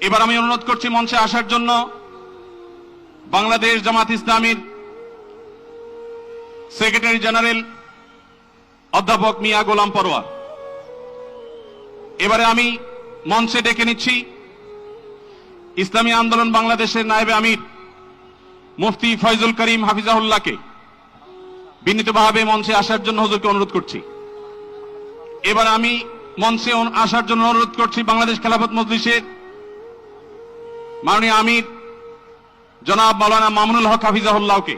এবার আমি অনুরোধ করছি মঞ্চে আসার জন্য বাংলাদেশ জামাত ইসলামীর সেক্রেটারি জেনারেল অধ্যাপক মিয়া গোলাম পরোয়ার এবারে আমি মঞ্চে ডেকে নিচ্ছি ইসলামী আন্দোলন বাংলাদেশের নায়েবে আমির মুফতি ফয়জুল করিম হাফিজাহুল্লাহকে বিনীতভাবে মঞ্চে আসার জন্য হুজুরকে অনুরোধ করছি। এবার আমি মঞ্চে আসার জন্য অনুরোধ করছি বাংলাদেশ খেলাফত মজলিসের মাননীয় আমির, জনাব মৌলানা মামুনুল হক হাফিজাহুল্লাহকে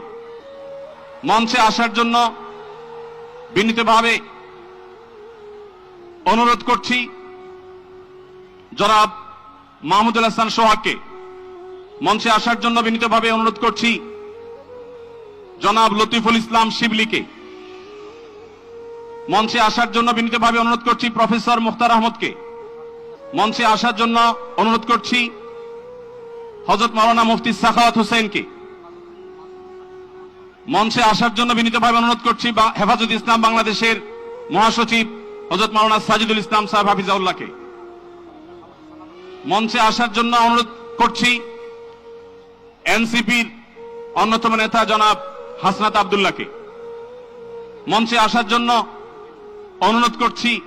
মঞ্চে আসার জন্য বিনীতভাবে অনুরোধ করছি। জনাব মাহমুদুল হাসান সোহাগকে মঞ্চে আসার জন্য বিনীতভাবে অনুরোধ করছি। জনাব লতিফুল ইসলাম শিবলিকে মঞ্চে আসার জন্য বিনীতভাবে অনুরোধ করছি। প্রফেসর মুখতার আহমদকে মঞ্চে আসার জন্য অনুরোধ করছি। হজরত মাওলানা মুফতি সাখাওয়াত হোসেনকে। মঞ্চে আসার জন্য বিনীতভাবে অনুরোধ করছি বা- হেফাজত ইসলাম বাংলাদেশের মহাসচিব হজরত মাওলানা সাজিদুল ইসলাম সাহেব হাফিজাউল্লাহকে মঞ্চে আসার জন্য অনুরোধ করছি এনসিপির অন্যতম নেতা জনাব হাসনাত আবদুল্লাহকে। মঞ্চে আসার জন্য অনুরোধ করছি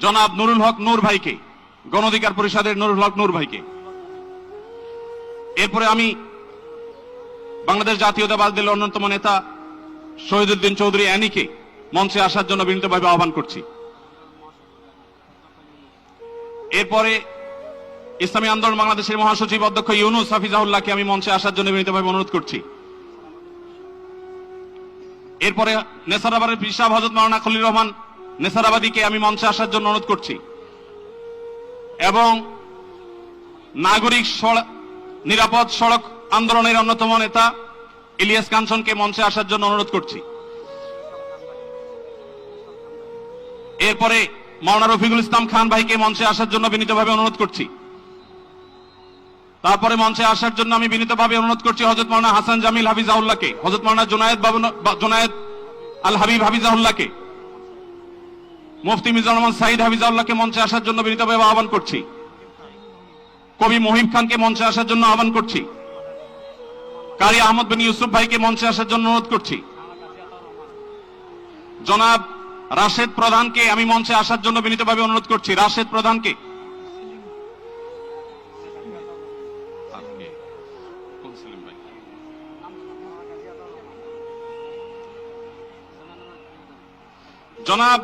জনাব নুরুল হক নূর ভাইকে। গণঅধিকার পরিষদের নুরুল হক নূর ভাইকে। এরপরে আমি বাংলাদেশ জাতীয়তাবাদ দলের অন্যতম নেতা শহীদুদ্দিন চৌধুরী অ্যানিকে মঞ্চে আসার জন্য বিনীতভাবে আহ্বান করছি। এরপরে ইসলামী আন্দোলন বাংলাদেশের মহাসচিব অধ্যক্ষ ইউনুস হাফিজাউল্লাহকে আমি মঞ্চে আসার জন্য বিনীতভাবে অনুরোধ করছি। এরপরে নেসারাবাদের পিসাব হজরত মাওলানা খলিল রহমান নেসারাবাদীকে আমি মঞ্চে আসার জন্য অনুরোধ করছি। এবং নাগরিক নিরাপদ সড়ক আন্দোলনের অন্যতম নেতা ইলিয়াস কাঞ্চনকে মঞ্চে আসার জন্য অনুরোধ করছি। এরপরে মাওলানা রফিকুল ইসলাম খান ভাইকে মঞ্চে আসার জন্য বিনীতভাবে অনুরোধ করছি। তারপরে মঞ্চে আসার জন্য আমি বিনীতভাবে অনুরোধ করছি হজরত মাওলানা হাসান জামিল হাফিজাউল্লাহকে হজরত মাওলানা জোনায়েদ বাবু জোনায়েদ আল হাবিব হাফিজাউল্লাহকে মুফতি মিজানুর রহমান সাইদ হাফিজাউল্লাহকে মঞ্চে আসার জন্য বিনীতভাবে আহ্বান করছি। কবি মহিম খানকে মঞ্চে আসার জন্য আহ্বান করছি। কারি আহমদ বিন ইউসুফ ভাইকে মঞ্চে আসার জন্য অনুরোধ করছি। জনাব রাশেদ প্রধানকে আমি মঞ্চে আসার জন্য বিনীতভাবে অনুরোধ করছি। রাশেদ প্রধানকে। জনাব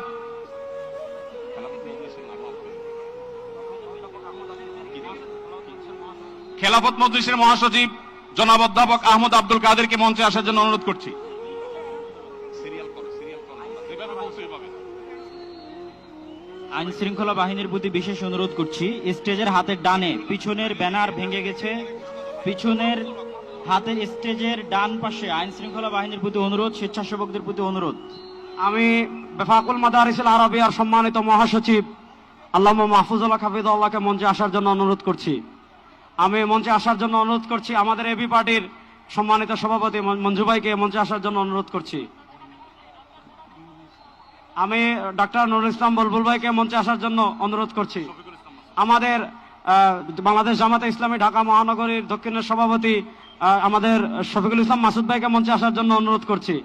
খেলাফত মজলিসের মহাসচিব জনাব অধ্যাপক আহমদ আব্দুল কাদেরকে মঞ্চে আসার জন্য অনুরোধ করছি। আইন শৃঙ্খলা বাহিনীর প্রতি বিশেষ অনুরোধ করছি। স্টেজের হাতের ডানে পিছনের ব্যানার ভেঙে গেছে। পিছনের হাতের স্টেজের ডান পাশে আইন শৃঙ্খলা বাহিনীর প্রতি অনুরোধ স্বেচ্ছাসেবকদের প্রতি অনুরোধ। আমি বেফাকুল মাদারিসুল আরবিয়ার সম্মানিত মহাসচিব আল্লামা মাহফুজুল্লাহ হাফিদুল্লাহকে মঞ্চে আসার জন্য অনুরোধ করছি। আমি মঞ্চে আসার জন্য অনুরোধ করছি, আমাদের এবি পার্টির সম্মানিত সভাপতি মঞ্জু ভাইকে মঞ্চে আসার জন্য অনুরোধ করছি। আমি ডাক্তার নুরুল ইসলাম বুলবুল ভাইকে মঞ্চে আসার জন্য অনুরোধ করছি। আমাদের বাংলাদেশ জামাতে ইসলামী ঢাকা মহানগরীর দক্ষিণের সভাপতি আমাদের শফিকুল ইসলাম মাসুদ ভাইকে মঞ্চে আসার জন্য অনুরোধ করছি।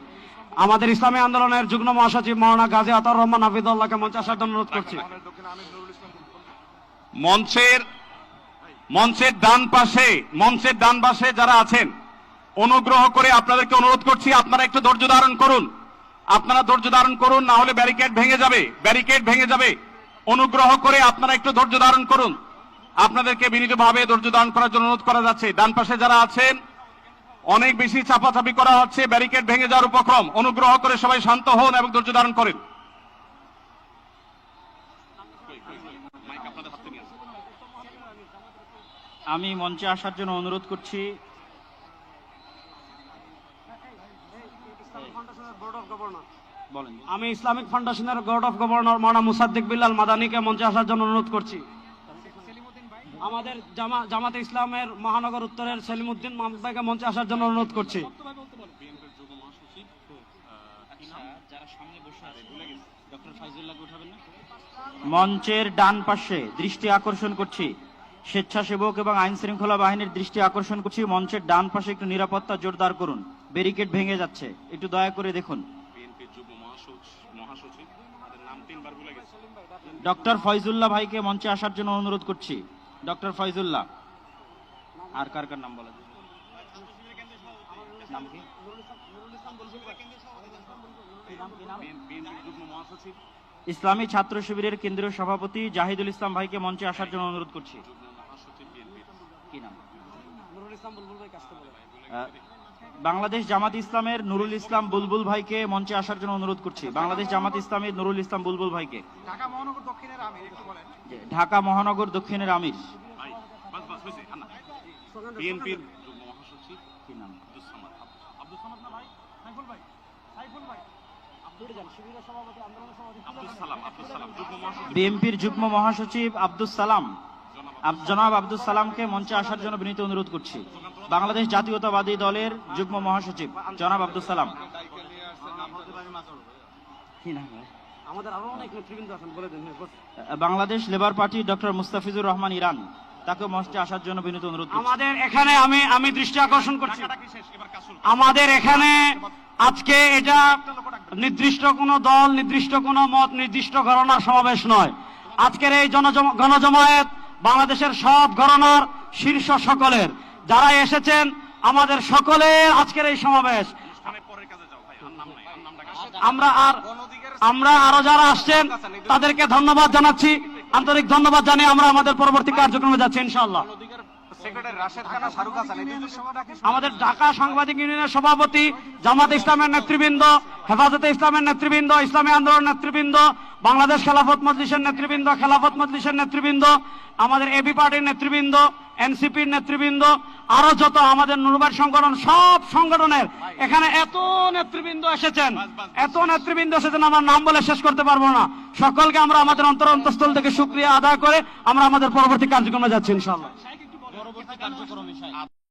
আমাদের ইসলামী আন্দোলনের যুগ্ম মহাসচিব মৌলানা গাজী আতার রহমান হাফিদুল্লাহকে মঞ্চে আসার জন্য অনুরোধ করছি। মঞ্চের মঞ্চের ডান পাশে, মঞ্চের ডান পাশে যারা আছেন, অনুগ্রহ করে আপনাদেরকে অনুরোধ করছি, আপনারা একটু ধৈর্য ধারণ করুন। আপনারা ধৈর্য ধারণ করুন, না হলে ব্যারিকেড ভেঙে যাবে, ব্যারিকেড ভেঙে যাবে। অনুগ্রহ করে আপনারা একটু ধৈর্য ধারণ করুন। আপনাদেরকে বিনীতভাবে ধৈর্য ধারণ করার জন্য অনুরোধ করা যাচ্ছে। ডান পাশে যারা আছেন, অনেক বেশি চাপাচাপি করা হচ্ছে, ব্যারিকেড ভেঙে যাওয়ার উপক্রম। অনুগ্রহ করে সবাই শান্ত হন এবং ধৈর্য ধারণ করেন। আমি মঞ্চে আসার জন্য অনুরোধ করছি। আমি ইসলামিক ফাউন্ডেশনের বোর্ড অফ গভর্নর মানা মুসাদ্দিক বিল্লাল মাদানিকে মঞ্চে আসার জন্য অনুরোধ করছি। আমাদের জামা জামাতে ইসলামের মহানগর উত্তরের সেলিমউদ্দিন মাহমুদ ভাইকে মঞ্চে আসার জন্য অনুরোধ করছি। মঞ্চের ডান পাশে দৃষ্টি আকর্ষণ করছি। স্বেচ্ছাসেবক এবং আইন শৃঙ্খলা বাহিনীর দৃষ্টি আকর্ষণ করছি মঞ্চের ডান পাশে একটু নিরাপত্তা জোরদার করুন। ব্যারিকেড ভেঙে যাচ্ছে। একটু দয়া করে দেখুন। ডক্টর ফয়জুল্লাহ ভাইকে মঞ্চে আসার জন্য অনুরোধ করছি। ডক্টর ফয়জুল্লাহ। আর কার কার নাম বলা? নাম কি? ইসলামী ছাত্র শিবিরের কেন্দ্রীয় সভাপতি জাহিদুল ইসলাম ভাইকে মঞ্চে আসার জন্য অনুরোধ করছি। কি নাম? নুরুল ইসলাম বুলবুল ভাই কাজটা বলে। বাংলাদেশ জামাত ইসলামের নুরুল ইসলাম বুলবুল ভাইকে মঞ্চে আসার জন্য অনুরোধ করছি। বাংলাদেশ জামাত ইসলামের নুরুল ইসলাম বুলবুল ভাইকে। ঢাকা মহানগর দক্ষিণের আমির একটু বলেন। ঢাকা মহানগর দক্ষিণের আমির। ভাই বাস বাস হয়েছে আন্না বিএনপির যুগ্ম মহাসচিব কি নাম? আব্দুল সামাদ। আব্দুল সামাদ না ভাই? সাইফুল ভাই। সাইফুল ভাই। সালাম আব্দুল সালাম যুগ্ম মহাসচিব। বিএনপির যুগ্ম মহাসচিব আব্দুল সালাম। জনাব আব্দুল সালামকে মঞ্চে আসার জন্য বিনীত অনুরোধ করছি। বাংলাদেশ জাতীয়তাবাদী দলের যুগ্ম মহাসচিব জনাব আব্দুল সালাম। হ্যাঁ। Bangladesh labour party doctor Mustafizur Rahman Iran তাকে মঞ্চে আসার জন্য বিনীত অনুরোধ আমাদের এখানে আমি আমি দৃষ্টি আকর্ষণ করছি। আমাদের এখানে আজকে এটা নির্দিষ্ট কোনো দল নির্দিষ্ট কোনো মত নির্দিষ্ট ঘটনার সমাবেশ নয়। আজকের এই জনজম- গণজমায়েত বাংলাদেশের সব ঘরনার শীর্ষ সকলের। যারা এসেছেন আমাদের সকলের আজকের এই সমাবেশ। অনুষ্ঠানের পরের কাজে যাও ভাই আর নাম নাই আর নামটা কাজ আমরা আর আমরা আরও যারা আসছেন তাদেরকে ধন্যবাদ জানাচ্ছি। আন্তরিক ধন্যবাদ জানিয়ে আমরা আমাদের পরবর্তী কার্যক্রমে যাচ্ছি ইনশাআল্লাহ। আমাদের ঢাকা সাংবাদিক ইউনিয়নের সভাপতি জামাত ইসলামের নেতৃবৃন্দ হেফাজতে ইসলামের নেতৃবৃন্দ ইসলামী আন্দোলন নেতৃবৃন্দ বাংলাদেশ খেলাফত মজলিসের নেতৃবৃন্দ খেলাফত মজলিসের নেতৃবৃন্দ আমাদের এবি পার্টির নেতৃবৃন্দ এনসিপির নেতৃবৃন্দ আরও যত আমাদের নুরবাদ সংগঠন সব সংগঠনের এখানে এত নেতৃবৃন্দ এসেছেন। এত নেতৃবৃন্দ এসেছেন আমার নাম বলে শেষ করতে পারব না। সকলকে আমরা আমাদের অন্তর অন্তঃস্থল থেকে সুক্রিয়া আদায় করে আমরা আমাদের পরবর্তী কার্যক্রমে যাচ্ছি ইনশাআল্লাহ